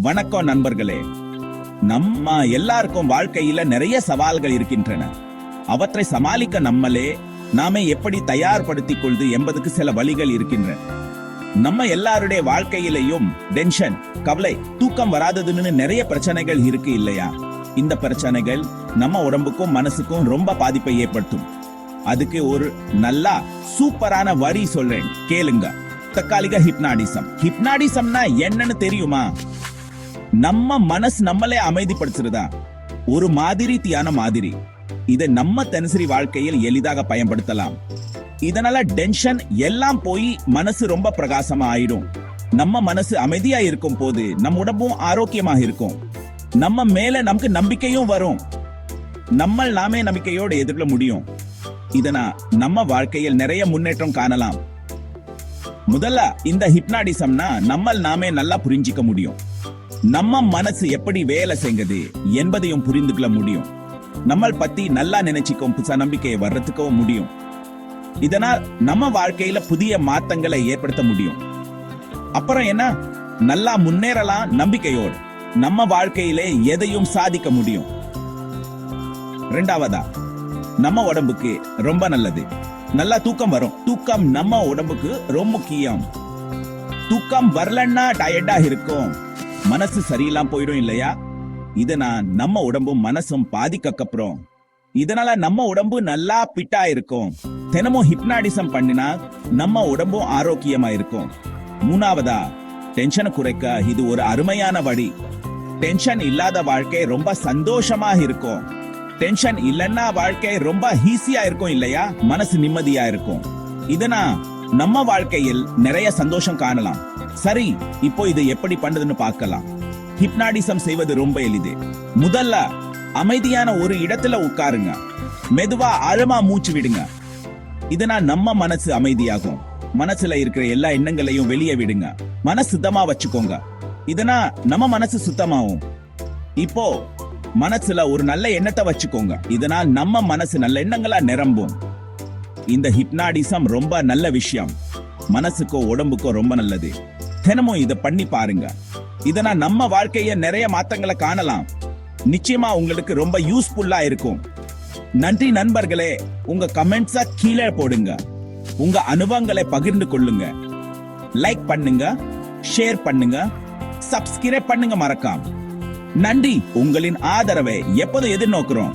வணக்கம் நண்பர்களே. நம்ம எல்லாருக்கும் வாழ்க்கையில நிறைய சவால்கள் இருக்கின்றன. அவற்றை சமாளிக்க நம்மளே நாமே எப்படி தயார்படுத்திக் கொள்வது என்பதுக்கு சில வழிகள் இருக்கின்றன. நம்ம எல்லாருடைய வாழ்க்கையிலையும் டென்ஷன் கவலை தூக்கம் வராததுன்னு நிறைய பிரச்சனைகள் இருக்கு இல்லையா? இந்த பிரச்சனைகள் நம்ம உடம்புக்கும் மனசுக்கும் ரொம்ப பாதிப்பை ஏற்படுத்தும். அதுக்கு ஒரு நல்லா சூப்பரான வரி சொல்றேன். கேளுங்க. தற்காலிக ஹிப்னாடிசம் ஹிப்னாடிசம்னா என்னன்னு தெரியுமா? நம்ம மனசு நம்மளே அமைதிப்படுத்துறதா? ஒரு மாதிரி தியான மாதிரி. இதை நம்ம தினசரி வாழ்க்கையில் எளிதாக பயன்படுத்தலாம். இதனால டென்ஷன் எல்லாம் போய் மனசு ரொம்ப பிரகாசமா ஆயிடும். நம்ம மனசு அமைதியா இருக்கும் போது நம்ம உடம்பும் ஆரோக்கியமாக இருக்கும். நம்ம மேல நமக்கு நம்பிக்கையும் வரும். நம்ம நாமே நம்பிக்கையோடு எதிர்கொள்ள முடியும். இதனா நம்ம வாழ்க்கையில் நிறைய முன்னேற்றம் காணலாம். முதல்ல இந்த ஹிப்னாடிசம்னா நம்ம நாமே நல்லா புரிஞ்சிக்க முடியும். நம்ம மனசு எப்படி வேலை செய்யுது என்பதையும் புரிந்து கொள்ள முடியும். நம்ம பத்தி நல்லா நினைச்சுக்கும் புதுசா நம்பிக்கையை வர்றதுக்கும் முடியும். இதனால் நம்ம வாழ்க்கையில புதிய மாற்றங்களை ஏற்படுத்த முடியும். அப்புறம் என்ன? நல்லா முன்னேறலாம் நம்பிக்கையோடு. நம்ம வாழ்க்கையிலே எதையும் சாதிக்க முடியும். ரெண்டாவதா? நம்ம உடம்புக்கு ரொம்ப நல்லது. நல்லா தூக்கம் வரும். தூக்கம் நம்ம உடம்புக்கு ரொம்ப முக்கியம். தூக்கம் வரலன்னா டயர்டா இருக்கும். மனசு சரியில்லாம போயிடும் இல்லையா? இதனா நம்ம உடம்பும் மனசும் பாதிக்கக்கப்புறம் இதனால நம்ம உடம்பு நல்லா பிட்டா இருக்கும். தினமும் ஹிப்னாடிசம் பண்ணினா நம்ம உடம்பும் ஆரோக்கியமா இருக்கும். மூணாவதா டென்ஷனை குறைக்க இது ஒரு அருமையான வழி. டென்ஷன் இல்லாத வாழ்க்கை ரொம்ப சந்தோஷமா இருக்கும். டென்ஷன் இல்லைன்னா வாழ்க்கை ரொம்ப ஈஸியா இருக்கும் இல்லையா? மனசு நிம்மதியா இருக்கும். இதனா நம்ம வாழ்க்கையில் நிறைய சந்தோஷம் காணலாம். சரி இப்போ இதை எப்படி பண்றதுன்னு பார்க்கலாம். ஹிப்னாடிசம் செய்வது ரொம்ப எளிது. முதல்ல அமைதியான ஒரு இடத்துல உட்காருங்க. மெதுவா ஆழமா மூச்சு விடுங்க. இதனா நம்ம மனசு அமைதியாகும். மனசுல இருக்கிற எல்லா எண்ணங்களையும் வெளியே விடுங்க. மனசு சுத்தமா வச்சுக்கோங்க. இதனா நம்ம மனசு சுத்தமாகும். இப்போ மனசுல ஒரு நல்ல எண்ணத்தை வச்சுக்கோங்க. இதனால் நம்ம மனசு நல்ல எண்ணங்களா நிரம்பும். இந்த ஹிப்னாடிசம் ரொம்ப நல்ல விஷயம். மனசுக்கோ உடம்புக்கோ ரொம்ப நல்லது. தினமும் இதை பண்ணி பாருங்க. இதனால் நம்ம வாழ்க்கைய நிறைய மாற்றங்களை காணலாம். நிச்சயமா உங்களுக்கு ரொம்ப யூஸ்ஃபுல்லா இருக்கும். நன்றி நண்பர்களே உங்க கமெண்ட்ஸா கீழே போடுங்க. உங்க அனுபவங்களை பகிர்ந்து கொள்ளுங்க. லைக் பண்ணுங்க ஷேர் பண்ணுங்க சப்ஸ்கிரைப் பண்ணுங்க மறக்காம. நன்றி உங்களின் ஆதரவை எப்போதும் எதிர்நோக்குறோம்.